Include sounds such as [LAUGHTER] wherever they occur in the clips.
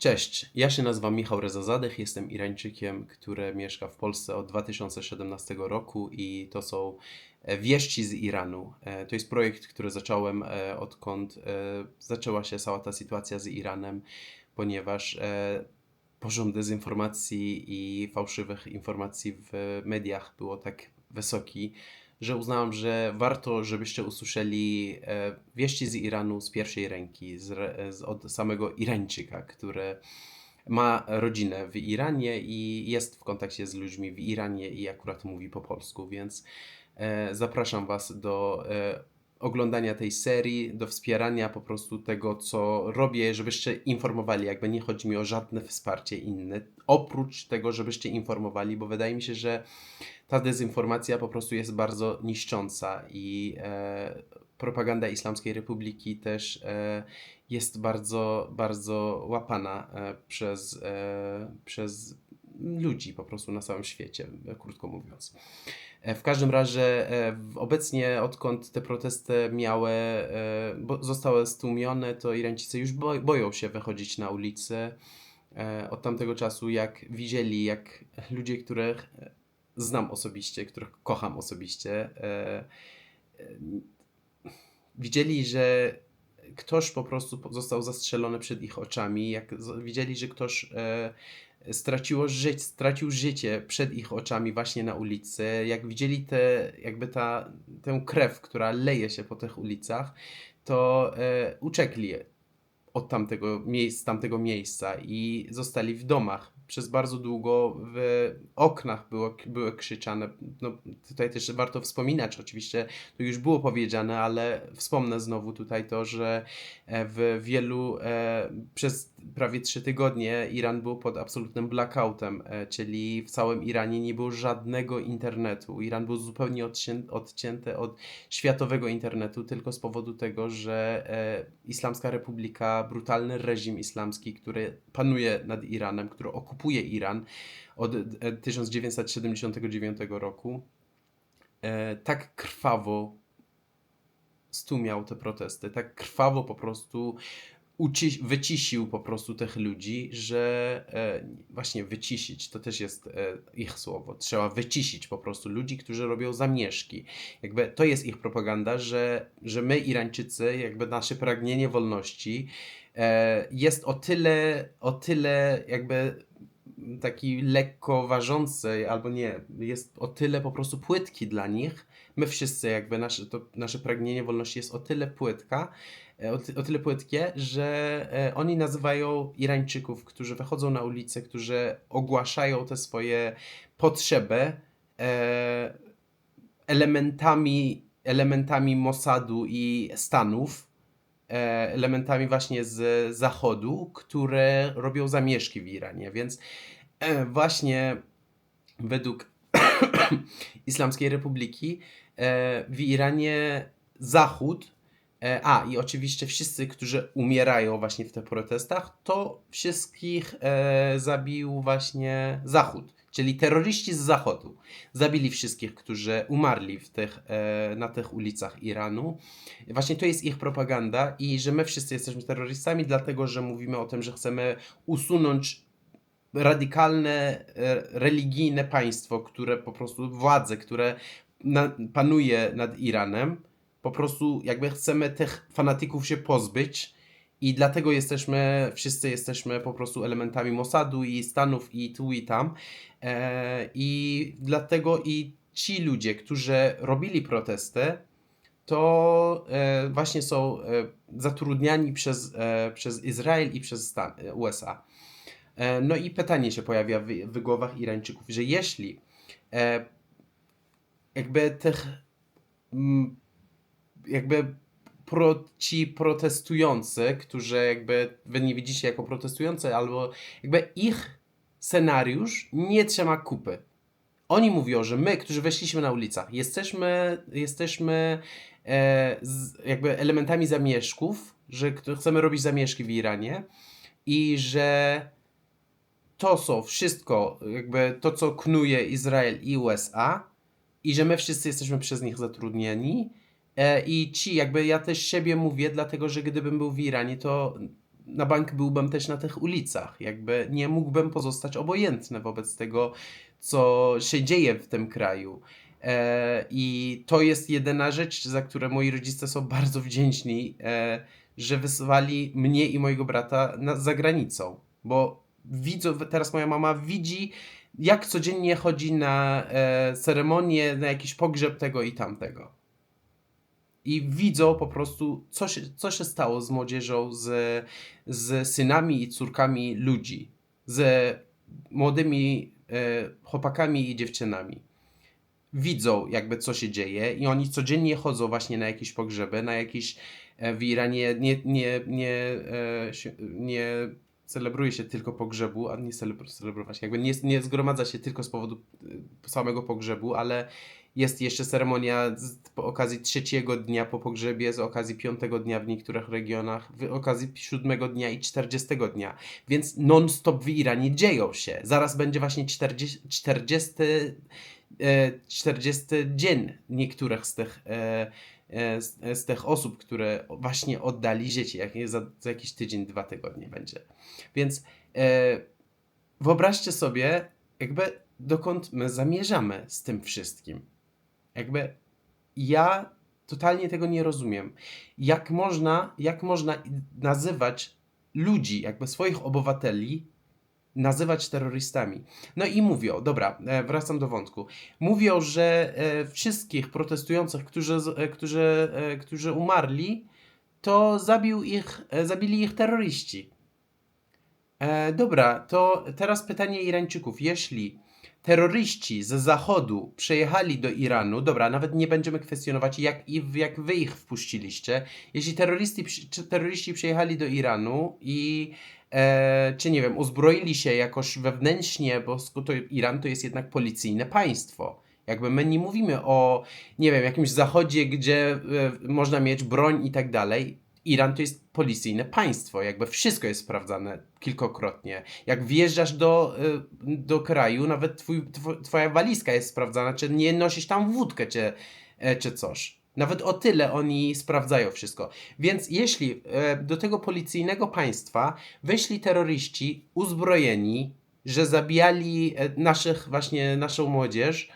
Cześć, ja się nazywam Michał Rezazadech, jestem Irańczykiem, który mieszka w Polsce od 2017 roku i to są e, wieści z Iranu. E, To jest projekt, który zacząłem e, odkąd zaczęła się cała ta sytuacja z Iranem, ponieważ poziom dezinformacji i fałszywych informacji w mediach było tak wysoki, że uznałem, że warto, żebyście usłyszeli e, wieści z Iranu z pierwszej ręki, z, z, od samego Irańczyka, który ma rodzinę w Iranie i jest w kontakcie z ludźmi w Iranie i akurat mówi po polsku, więc e, zapraszam Was do e, oglądania tej serii, do wspierania po prostu tego, co robię, żebyście informowali. Jakby nie chodzi mi o żadne wsparcie inne, oprócz tego, żebyście informowali, bo wydaje mi się, że ta dezinformacja po prostu jest bardzo niszcząca i e, propaganda Islamskiej Republiki też e, jest bardzo, bardzo łapana e, przez, e, przez ludzi po prostu na całym świecie, e, krótko mówiąc. E, W każdym razie e, obecnie odkąd te protesty miały, e, zostały stłumione, to Irańczycy już bo- boją się wychodzić na ulicę. Od tamtego czasu, jak widzieli, jak ludzie, których znam osobiście, których kocham osobiście, widzieli, że ktoś po prostu został zastrzelony przed ich oczami, jak widzieli, że ktoś straciło ży- stracił życie przed ich oczami właśnie na ulicy, jak widzieli te, jakby ta, tę krew, która leje się po tych ulicach, to e, uciekli od tamtego, miejsc, tamtego miejsca i zostali w domach. Przez bardzo długo w oknach było, były krzyczane. No, tutaj też warto wspominać, oczywiście to już było powiedziane, ale wspomnę znowu tutaj to, że e, w wielu, e, przez prawie trzy tygodnie Iran był pod absolutnym blackoutem, e, czyli w całym Iranie nie było żadnego internetu. Iran był zupełnie odcię- odcięty od światowego internetu tylko z powodu tego, że e, Islamska Republika, brutalny reżim islamski, który panuje nad Iranem, który okupuje Iran od e, 1979 roku, e, tak krwawo stłumiał te protesty, tak krwawo po prostu uci- wycisił po prostu tych ludzi, że e, właśnie wycisić, to też jest e, ich słowo, trzeba wycisić po prostu ludzi, którzy robią zamieszki. Jakby to jest ich propaganda, że, że my Irańczycy, jakby nasze pragnienie wolności e, jest o tyle, o tyle jakby taki lekko ważący, albo nie, jest o tyle po prostu płytki dla nich. My wszyscy, jakby nasze, to, nasze pragnienie wolności jest o tyle płytka, o, ty, o tyle płytkie, że e, oni nazywają Irańczyków, którzy wychodzą na ulicę, którzy ogłaszają te swoje potrzeby e, elementami, elementami Mossadu i Stanów, e, elementami właśnie z Zachodu, które robią zamieszki w Iranie. Więc e, właśnie według [COUGHS] Islamskiej Republiki e, w Iranie Zachód, e, a i oczywiście wszyscy, którzy umierają właśnie w tych protestach, to wszystkich e, zabił właśnie Zachód, czyli terroryści z Zachodu. Zabili wszystkich, którzy umarli w tych, e, na tych ulicach Iranu. Właśnie to jest ich propaganda i że my wszyscy jesteśmy terrorystami, dlatego że mówimy o tym, że chcemy usunąć radykalne, e, religijne państwo, które po prostu, władze, które na, panuje nad Iranem, po prostu jakby chcemy tych fanatyków się pozbyć i dlatego jesteśmy, wszyscy jesteśmy po prostu elementami Mossadu i Stanów i tu i tam e, i dlatego i ci ludzie, którzy robili protesty, to e, właśnie są e, zatrudniani przez, e, przez Izrael i przez Stan, e, USA. E, No i pytanie się pojawia w, w głowach Irańczyków, że jeśli jakby tych jakby pro, ci protestujący, którzy jakby wy nie widzicie jako protestujący, albo jakby ich scenariusz nie trzyma kupy. Oni mówią, że my, którzy weszliśmy na ulicach, jesteśmy, jesteśmy e, z, jakby elementami zamieszków, że chcemy robić zamieszki w Iranie i że to są wszystko, jakby to, co knuje Izrael i USA, i że my wszyscy jesteśmy przez nich zatrudnieni. E, I ci, jakby ja też siebie mówię, dlatego że gdybym był w Iranie, to na bank byłbym też na tych ulicach. Jakby nie mógłbym pozostać obojętny wobec tego, co się dzieje w tym kraju. E, I to jest jedyna rzecz, za którą moi rodzice są [LAUGHS] bardzo wdzięczni, e, że wysłali mnie i mojego brata na, za granicą. Bo widzą, teraz moja mama widzi, jak codziennie chodzi na ceremonię, na jakiś pogrzeb tego i tamtego. I widzą po prostu, co się, co się stało z młodzieżą, z, z synami i córkami ludzi, z młodymi e, chłopakami i dziewczynami. Widzą jakby co się dzieje i oni codziennie chodzą właśnie na jakieś pogrzeby, na jakieś e, w Iranie nie, nie, nie, e, nie celebruje się tylko pogrzebu, a nie celebr- celebrować, jakby nie, nie zgromadza się tylko z powodu e, samego pogrzebu, ale jest jeszcze ceremonia z, okazji trzeciego dnia po pogrzebie, z okazji piątego dnia w niektórych regionach, w okazji siódmego dnia i czterdziestego dnia. Więc non-stop w Iranie dzieją się. Zaraz będzie właśnie 40, 40, e, 40 dzień niektórych z tych, e, e, z, z tych osób, które właśnie oddali dzieci. Jak za, za jakiś tydzień, dwa tygodnie będzie. Więc e, wyobraźcie sobie, jakby dokąd my zamierzamy z tym wszystkim. Jakby ja totalnie tego nie rozumiem. Jak można, jak można nazywać ludzi, jakby swoich obywateli, nazywać terrorystami? No i mówią, dobra, e, wracam do wątku. Mówią, że e, wszystkich protestujących, którzy, e, którzy, którzy umarli, to zabił ich, zabili ich terroryści. Dobra, to teraz pytanie Irańczyków. Jeśli terroryści ze zachodu przyjechali do Iranu, dobra, nawet nie będziemy kwestionować, jak, jak wy ich wpuściliście. Jeśli terroryści, terroryści przyjechali do Iranu i e, czy nie wiem, uzbroili się jakoś wewnętrznie, bo to Iran to jest jednak policyjne państwo. Jakby my nie mówimy o, nie wiem, jakimś zachodzie, gdzie e, można mieć broń i tak dalej. Iran to jest policyjne państwo, jakby wszystko jest sprawdzane kilkokrotnie. Jak wjeżdżasz do, y, do kraju, nawet twój, tw- twoja walizka jest sprawdzana, czy nie nosisz tam wódkę, czy, e, czy coś. Nawet o tyle oni sprawdzają wszystko. Więc jeśli e, do tego policyjnego państwa weszli terroryści uzbrojeni, że zabijali e, naszych, właśnie naszą młodzież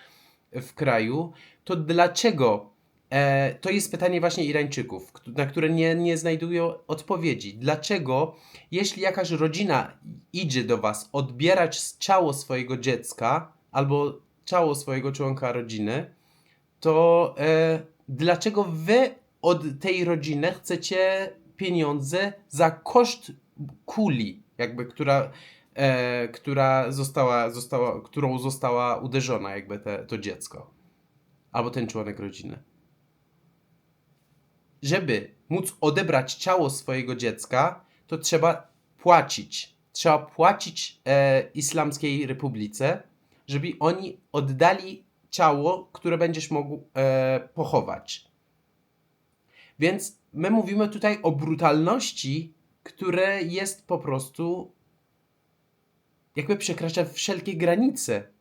w kraju, to dlaczego E, to jest pytanie właśnie Irańczyków, na które nie, nie znajdują odpowiedzi. Dlaczego, jeśli jakaś rodzina idzie do Was odbierać ciało swojego dziecka albo ciało swojego członka rodziny, to e, dlaczego Wy od tej rodziny chcecie pieniądze za koszt kuli, jakby która, e, która została, została, którą została uderzona, jakby te, to dziecko albo ten członek rodziny żeby móc odebrać ciało swojego dziecka, to trzeba płacić. Trzeba płacić e, Islamskiej Republice, żeby oni oddali ciało, które będziesz mógł e, pochować. Więc my mówimy tutaj o brutalności, które jest po prostu jakby przekracza wszelkie granice.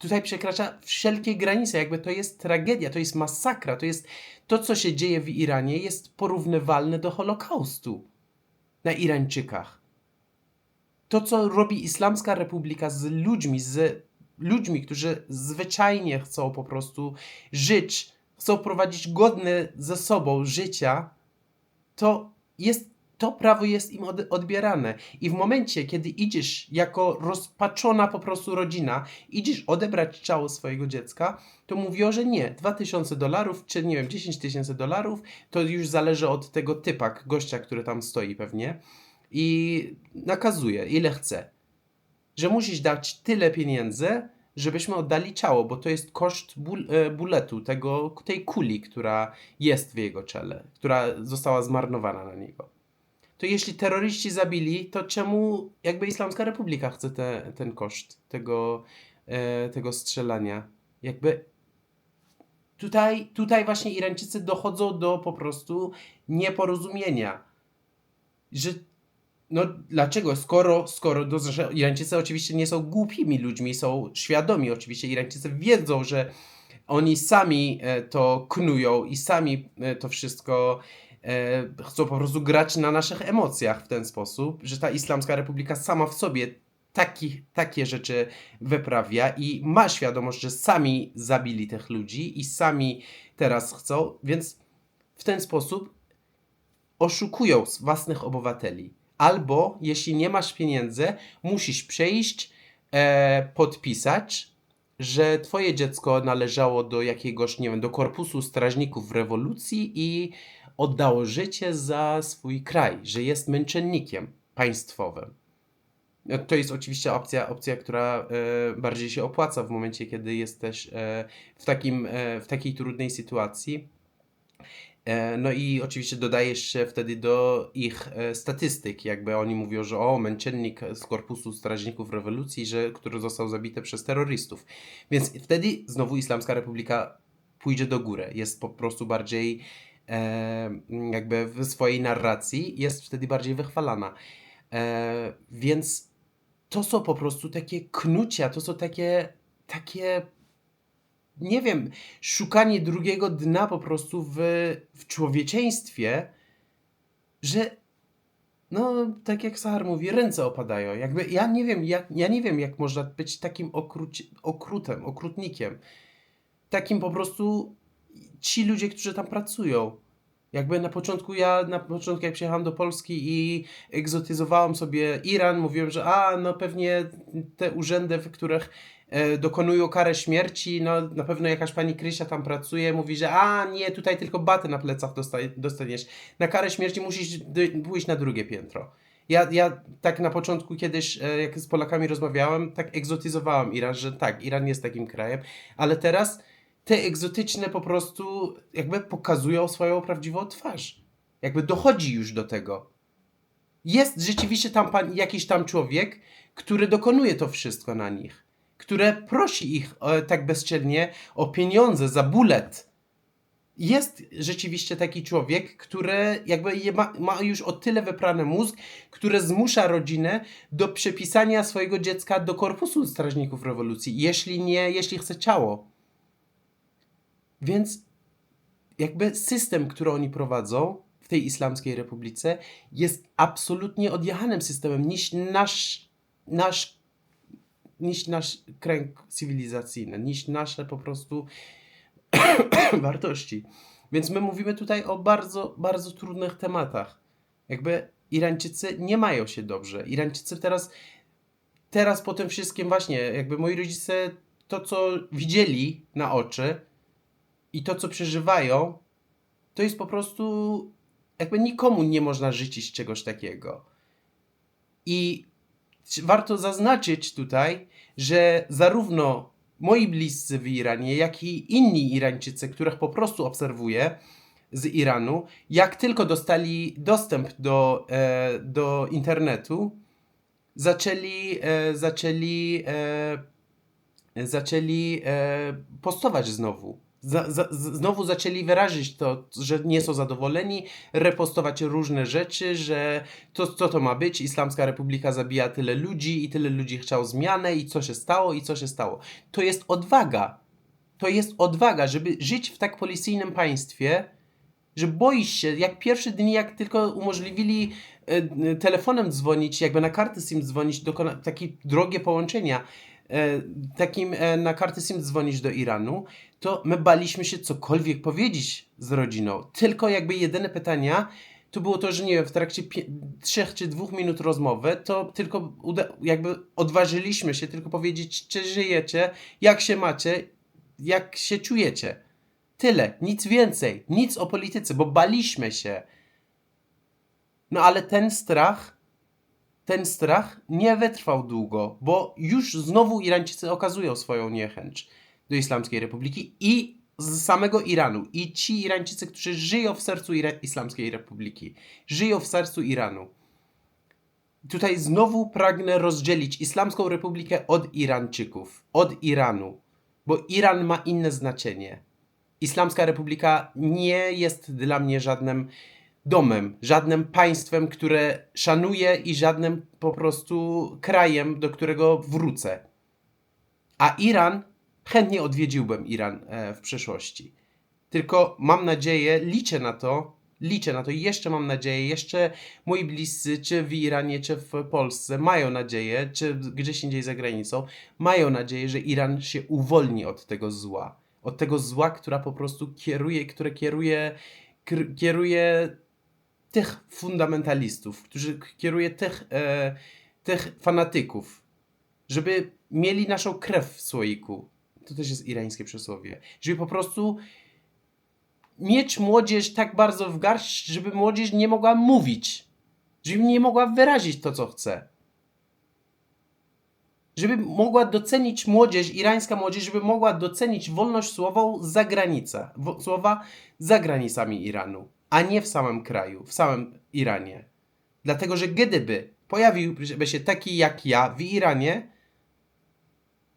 Tutaj przekracza wszelkie granice, jakby to jest tragedia, to jest masakra, to jest to, co się dzieje w Iranie, jest porównywalne do Holokaustu na Irańczykach. To, co robi Islamska Republika z ludźmi, z ludźmi, którzy zwyczajnie chcą po prostu żyć, chcą prowadzić godne ze sobą życia, to jest to prawo jest im od, odbierane. I w momencie, kiedy idziesz jako rozpaczona po prostu rodzina, idziesz odebrać ciało swojego dziecka, to mówią, że nie, 2000 dolarów, czy nie wiem, 10 tysięcy dolarów, to już zależy od tego typa, gościa, który tam stoi pewnie. I nakazuje, ile chce. Że musisz dać tyle pieniędzy, żebyśmy oddali ciało, bo to jest koszt ból, e, buletu, tego, tej kuli, która jest w jego czele, która została zmarnowana na niego to jeśli terroryści zabili, to czemu jakby Islamska Republika chce te, ten koszt tego, e, tego strzelania? Jakby tutaj, tutaj właśnie Irańczycy dochodzą do po prostu nieporozumienia. Że no dlaczego? Skoro, skoro to znaczy Irańczycy oczywiście nie są głupimi ludźmi, są świadomi oczywiście. Irańczycy wiedzą, że oni sami e, to knują i sami e, to wszystko e, chcą po prostu grać na naszych emocjach w ten sposób, że ta Islamska Republika sama w sobie taki, takie rzeczy wyprawia i ma świadomość, że sami zabili tych ludzi i sami teraz chcą, więc w ten sposób oszukują własnych obywateli. Albo jeśli nie masz pieniędzy, musisz przejść, e, podpisać, że twoje dziecko należało do jakiegoś, nie wiem, do korpusu strażników rewolucji i oddało życie za swój kraj, że jest męczennikiem państwowym. No, To jest oczywiście opcja, opcja która e, bardziej się opłaca w momencie, kiedy jesteś e, w, takim, e, w takiej trudnej sytuacji. E, No i oczywiście dodajesz się wtedy do ich e, statystyk, jakby oni mówią, że o, męczennik z Korpusu Strażników Rewolucji, że, który został zabity przez terrorystów. Więc wtedy znowu Islamska Republika pójdzie do góry, jest po prostu bardziej jakby w swojej narracji, jest wtedy bardziej wychwalana. E, więc to są po prostu takie knucia, to są takie, takie nie wiem, szukanie drugiego dna po prostu w, w człowieczeństwie, że no, tak jak Sahar mówi, ręce opadają. Jakby ja nie wiem, jak, ja nie wiem, jak można być takim okruci, okrutem, okrutnikiem. Takim po prostu ci ludzie, którzy tam pracują. Jakby na początku, ja na początku jak przyjechałem do Polski i egzotyzowałem sobie Iran, mówiłem, że a, no pewnie te urzędy, w których e, dokonują karę śmierci, no na pewno jakaś pani Krysia tam pracuje, mówi, że a nie, tutaj tylko baty na plecach dosta- dostaniesz. Na karę śmierci musisz pójść na drugie piętro. Ja, ja tak na początku kiedyś, e, jak z Polakami rozmawiałem, tak egzotyzowałem Iran, że tak, Iran jest takim krajem, ale teraz te egzotyczne po prostu jakby pokazują swoją prawdziwą twarz. Jakby dochodzi już do tego. Jest rzeczywiście tam pan, jakiś tam człowiek, który dokonuje to wszystko na nich, które prosi ich e, tak bezczelnie o pieniądze za bulet. Jest rzeczywiście taki człowiek, który jakby ma, ma już o tyle wyprany mózg, który zmusza rodzinę do przepisania swojego dziecka do korpusu strażników rewolucji, jeśli nie, jeśli chce ciało. Więc jakby system, który oni prowadzą w tej Islamskiej Republice jest absolutnie odjechanym systemem niż nasz, nasz, niż nasz kręg cywilizacyjny, niż nasze po prostu [COUGHS] wartości. Więc my mówimy tutaj o bardzo, bardzo trudnych tematach. Jakby Irańczycy nie mają się dobrze. Irańczycy teraz, teraz po tym wszystkim właśnie, jakby moi rodzice to, co widzieli na oczy i to, co przeżywają, to jest po prostu jakby nikomu nie można życzyć czegoś takiego. I warto zaznaczyć tutaj, że zarówno moi bliscy w Iranie, jak i inni Irańczycy, których po prostu obserwuję z Iranu, jak tylko dostali dostęp do, e, do internetu, zaczęli, e, zaczęli, e, zaczęli e, postować znowu. Za, za, znowu zaczęli wyrazić to, że nie są zadowoleni, repostować różne rzeczy, że to, co to ma być, Islamska Republika zabija tyle ludzi i tyle ludzi chciał zmianę i co się stało i co się stało. To jest odwaga. To jest odwaga, żeby żyć w tak policyjnym państwie, że boisz się, jak pierwsze dni, jak tylko umożliwili e, e, telefonem dzwonić, jakby na kartę SIM dzwonić, dokona, takie drogie połączenia, takim e, na kartę SIM dzwonić do Iranu, to my baliśmy się cokolwiek powiedzieć z rodziną. Tylko jakby jedyne pytania to było to, że nie wiem, w trakcie trzech czy dwóch minut rozmowy, to tylko jakby odważyliśmy się tylko powiedzieć, czy żyjecie, jak się macie, jak się czujecie. Tyle, nic więcej, nic o polityce, bo baliśmy się. No ale ten strach, ten strach nie wytrwał długo, bo już znowu Irańczycy okazują swoją niechęć do Islamskiej Republiki i z samego Iranu. I ci Irańczycy, którzy żyją w sercu Ira- Islamskiej Republiki, żyją w sercu Iranu. Tutaj znowu pragnę rozdzielić Islamską Republikę od Irańczyków, od Iranu, bo Iran ma inne znaczenie. Islamska Republika nie jest dla mnie żadnym domem, żadnym państwem, które szanuję i żadnym po prostu krajem, do którego wrócę. A Iran, chętnie odwiedziłbym Iran e, w przyszłości. Tylko mam nadzieję, liczę na to, liczę na to i jeszcze mam nadzieję, jeszcze moi bliscy, czy w Iranie, czy w Polsce, mają nadzieję, czy gdzieś indziej za granicą, mają nadzieję, że Iran się uwolni od tego zła. Od tego zła, która po prostu kieruje, które kieruje, kieruje tych fundamentalistów, którzy kieruje tych, e, tych fanatyków, żeby mieli naszą krew w słoiku. To też jest irańskie przysłowie. Żeby po prostu mieć młodzież tak bardzo w garść, żeby młodzież nie mogła mówić. Żeby nie mogła wyrazić to, co chce. Żeby mogła docenić młodzież, irańska młodzież, żeby mogła docenić wolność słową za granicą, wo- słowa za granicami Iranu, a nie w samym kraju, w samym Iranie. Dlatego, że gdyby pojawiłby się taki jak ja w Iranie,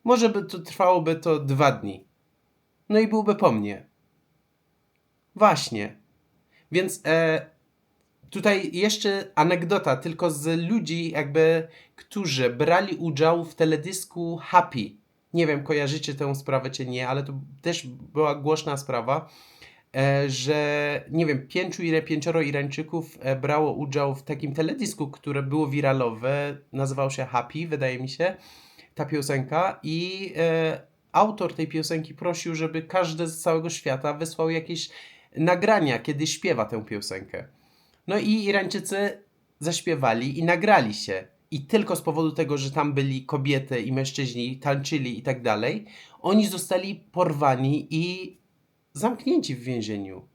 może by to trwałoby to dwa dni. No i byłby po mnie. Właśnie. Więc e, tutaj jeszcze anegdota tylko z ludzi, jakby, którzy brali udział w teledysku Happy. Nie wiem, kojarzycie tę sprawę czy nie, ale to też była głośna sprawa, że nie wiem, pięciu, pięcioro Irańczyków e, brało udział w takim teledysku, które było wiralowe, nazywał się Happy, wydaje mi się, ta piosenka i e, autor tej piosenki prosił, żeby każdy z całego świata wysłał jakieś nagrania, kiedy śpiewa tę piosenkę. No i Irańczycy zaśpiewali i nagrali się. I tylko z powodu tego, że tam byli kobiety i mężczyźni, tańczyli i tak dalej, oni zostali porwani i zamknięci w więzieniu.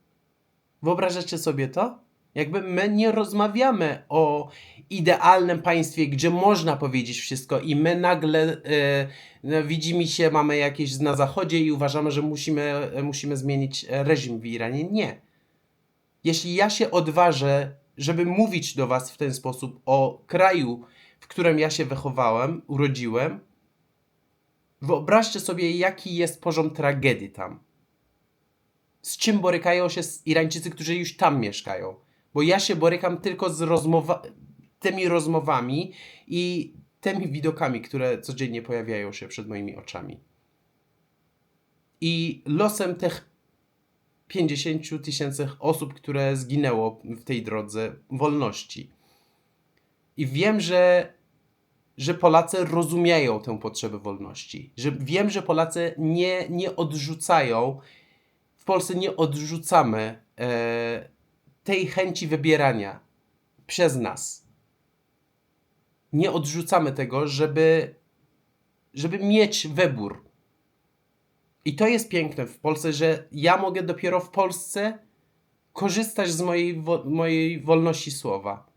Wyobrażacie sobie to? Jakby my nie rozmawiamy o idealnym państwie, gdzie można powiedzieć wszystko i my nagle e, no, widzimy się, mamy jakieś na zachodzie i uważamy, że musimy, e, musimy zmienić reżim w Iranie. Nie. Jeśli ja się odważę, żeby mówić do was w ten sposób o kraju, w którym ja się wychowałem, urodziłem, wyobraźcie sobie, jaki jest poziom tragedii tam. Z czym borykają się Irańczycy, którzy już tam mieszkają. Bo ja się borykam tylko z rozmowa tymi rozmowami i tymi widokami, które codziennie pojawiają się przed moimi oczami. I losem tych 50 tysięcy osób, które zginęło w tej drodze wolności. I wiem, że, że Polacy rozumieją tę potrzebę wolności. Że wiem, że Polacy nie, nie odrzucają, Polsce nie odrzucamy e, tej chęci wybierania przez nas. Nie odrzucamy tego, żeby, żeby mieć wybór. I to jest piękne w Polsce, że ja mogę dopiero w Polsce korzystać z mojej, wo mojej wolności słowa.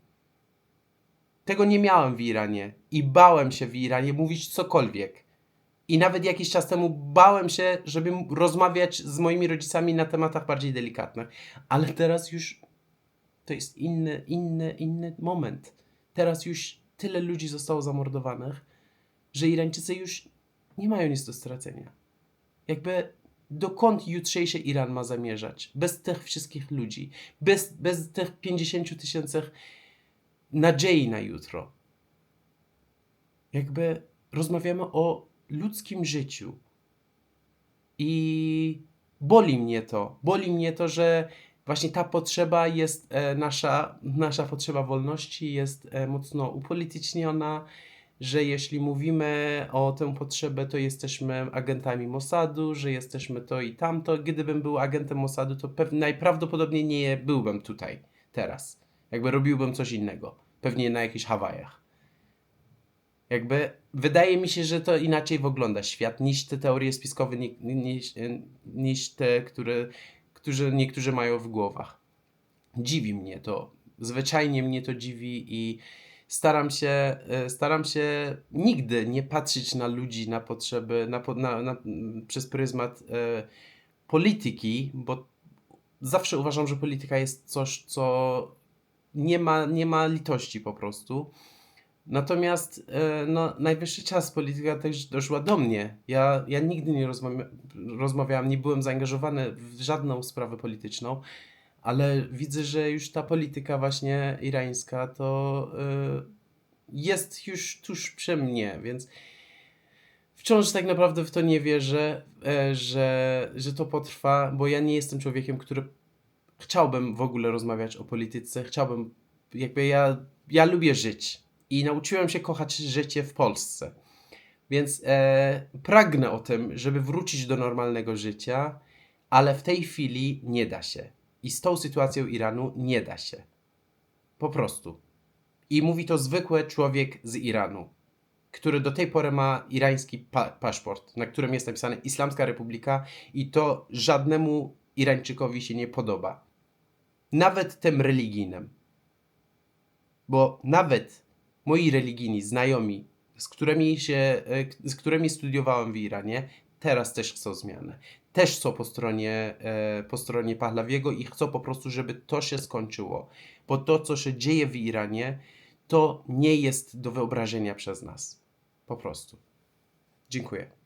Tego nie miałem w Iranie i bałem się w Iranie mówić cokolwiek. I nawet jakiś czas temu bałem się, żeby rozmawiać z moimi rodzicami na tematach bardziej delikatnych. Ale teraz już to jest inny, inny, inny moment. Teraz już tyle ludzi zostało zamordowanych, że Irańczycy już nie mają nic do stracenia. Jakby dokąd jutrzejszy Iran ma zamierzać? Bez tych wszystkich ludzi, bez, bez tych 50 tysięcy nadziei na jutro. Jakby rozmawiamy o ludzkim życiu. I boli mnie to. Boli mnie to, że właśnie ta potrzeba jest e, nasza, nasza potrzeba wolności jest e, mocno upolityczniona, że jeśli mówimy o tę potrzebę, to jesteśmy agentami Mossadu, że jesteśmy to i tamto. Gdybym był agentem Mossadu, to pew- najprawdopodobniej nie byłbym tutaj teraz. Jakby robiłbym coś innego. Pewnie na jakichś Hawajach. Jakby wydaje mi się, że to inaczej wygląda świat niż te teorie spiskowe, ni- niż, niż te, które, które niektórzy mają w głowach. Dziwi mnie to. Zwyczajnie mnie to dziwi i staram się, e, staram się nigdy nie patrzeć na ludzi, na potrzeby, na, na, na, przez pryzmat e, polityki, bo zawsze uważam, że polityka jest coś, co nie ma, nie ma litości po prostu. Natomiast e, no, najwyższy czas polityka też doszła do mnie. Ja, ja nigdy nie rozmawia, rozmawiałem, nie byłem zaangażowany w żadną sprawę polityczną, ale widzę, że już ta polityka właśnie irańska to e, jest już tuż przy mnie, więc wciąż tak naprawdę w to nie wierzę, e, że, że to potrwa, bo ja nie jestem człowiekiem, który chciałbym w ogóle rozmawiać o polityce, chciałbym, jakby ja, ja lubię żyć i nauczyłem się kochać życie w Polsce. Więc e, pragnę o tym, żeby wrócić do normalnego życia, ale w tej chwili nie da się. I z tą sytuacją Iranu nie da się. Po prostu. I mówi to zwykły człowiek z Iranu, który do tej pory ma irański pa paszport, na którym jest napisane Islamska Republika i to żadnemu Irańczykowi się nie podoba. Nawet tym religijnym. Bo nawet moi religijni znajomi, z którymi, się, e, z którymi studiowałem w Iranie, teraz też chcą zmiany. Też są po stronie, e, po stronie Pahlawiego i chcą po prostu, żeby to się skończyło. Bo to, co się dzieje w Iranie, to nie jest do wyobrażenia przez nas. Po prostu. Dziękuję.